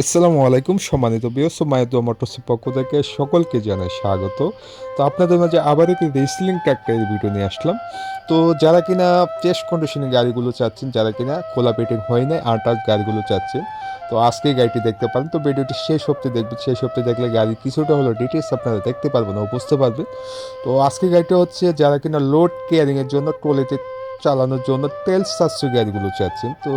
আসসালামু আলাইকুম, সম্মানিত বিয় সোমায়দ মোটরসের পক্ষ থেকে সকলকে জানাই স্বাগত। তো আপনাদের মাঝে আবার একটি রেসলিং ট্র্যাক্টরের ভিডিও নিয়ে আসলাম। তো যারা কিনা টেস্ট কন্ডিশনে গাড়িগুলো চাচ্ছেন, যারা কিনা খোলা পেটিং হয় নাই আটাচ গাড়িগুলো চাচ্ছেন, তো আজকে গাড়িটি দেখতে পারেন। তো ভিডিওটি শেষ সপ্তাহে দেখবেন, শেষ সপ্তাহে দেখলে গাড়ি কিছুটা হলো ডিটেলস আপনারা দেখতে পারবেন ও বুঝতে পারবেন। তো আজকে গাড়িটা হচ্ছে যারা কিনা লোড কেয়ারিংয়ের জন্য ট্রলিতে চালানোর জন্য তেল সাশ্রয়ী গাড়িগুলো চাচ্ছেন। তো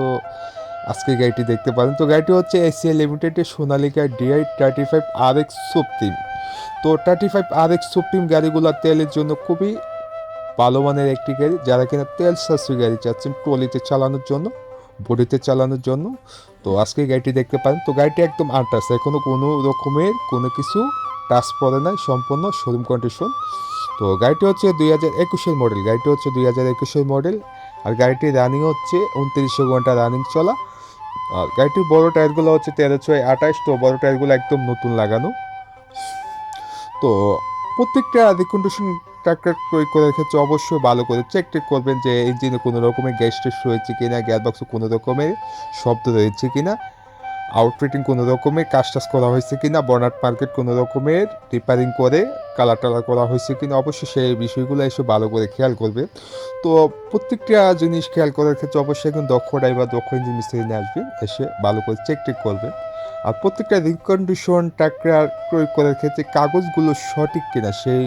আজকে গাড়িটি দেখতে পারেন। তো গাড়িটি হচ্ছে এসিএল লিমিটেডের Sonalika DI thirty five R X supreme তো thirty five R X supreme গাড়িগুলো তেলের জন্য খুবই ভালো মানের একটি গাড়ি, যারা কিনা তেল সাশ্রয়ী গাড়ি চাচ্ছেন ট্রলিতে চালানোর জন্য, বডিতে চালানোর জন্য। তো আজকে গাড়িটি দেখতে পারেন। তো গাড়িটি একদম আনটাস এখনও কোনো রকমের কোনো কিছু টাচ পড়ে নাই, সম্পূর্ণ শোরুম কন্ডিশন। তো গাড়িটি হচ্ছে দুই হাজার একুশের মডেল, গাড়িটি হচ্ছে দুই হাজার একুশের মডেল। আর গাড়িটির রানিং হচ্ছে উনত্রিশশো ঘণ্টা রানিং চলা। গাড়িটির বড় টায়ারগুলো হচ্ছে তেরো ছয় আঠাশ, তো বড় টায়ারগুলো একদম নতুন লাগানো। তো প্রত্যেকটা রিকন্ডিশন ট্রাক্টর ক্রয় করার ক্ষেত্রে অবশ্যই ভালো করে চেক টেক করবেন যে ইঞ্জিনে কোনো রকমের গ্যাস টেস্ট রয়েছে কিনা গ্যাস বক্সে কোনো রকমের শব্দ রয়েছে কি না আউটফিটিং কোনো রকমের কাজ টাজ করা হয়েছে কি না বর্নাট মার্কেট কোনো রকমের রিপেয়ারিং করে কালার টালার করা হয়েছে কিনা, অবশ্যই সেই বিষয়গুলো এসে ভালো করে খেয়াল করবে। তো প্রত্যেকটা জিনিস খেয়াল করার ক্ষেত্রে অবশ্যই একজন দক্ষ ড্রাইভার দক্ষ ইঞ্জিন মিস্ত্রি নিয়ে আসবে, এসে ভালো করে চেক টেক করবে। আর প্রত্যেকটা রিকন্ডিশন ট্রাক্টর প্রয়োগ করার ক্ষেত্রে কাগজগুলো সঠিক কিনা, সেই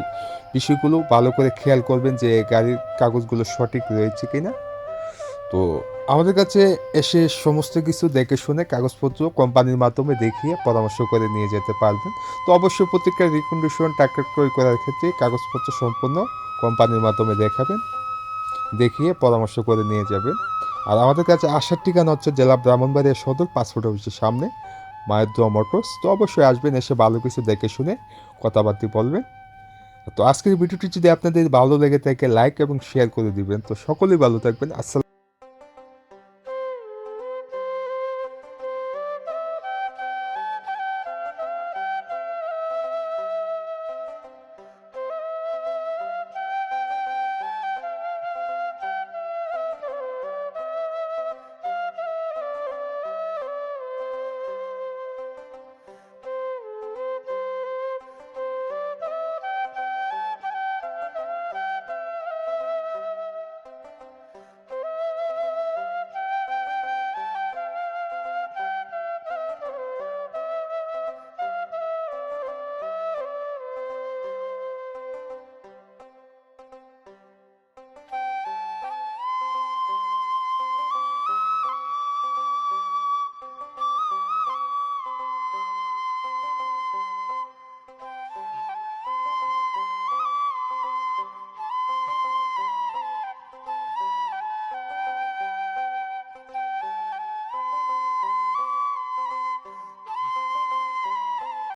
বিষয়গুলো ভালো করে খেয়াল করবেন যে গাড়ির কাগজগুলো সঠিক রয়েছে কিনা। তো আমাদের কাছে এসে সমস্ত কিছু দেখে শুনে কাগজপত্র কোম্পানির মাধ্যমে দেখিয়ে পরামর্শ করে নিয়ে যেতে পারবেন। তো অবশ্যই প্রত্যেকটা রিকন্ডিশন ট্রাক্টর ক্রয় করার ক্ষেত্রে কাগজপত্র সম্পূর্ণ কোম্পানির মাধ্যমে দেখাবেন, দেখিয়ে পরামর্শ করে নিয়ে যাবেন। আর আমাদের কাছে আসার ঠিকানা হচ্ছে জেলা ব্রাহ্মণবাড়িয়া সদর পাসপোর্ট অফিসের সামনে মায়ের মোটরস। তো অবশ্যই আসবেন, এসে ভালো কিছু দেখে শুনে কথাবার্তা বলবেন। তো আজকের ভিডিওটি যদি আপনাদের ভালো লেগে থাকে লাইক এবং শেয়ার করে দিবেন। তো সকলেই ভালো থাকবেন। আসসালাম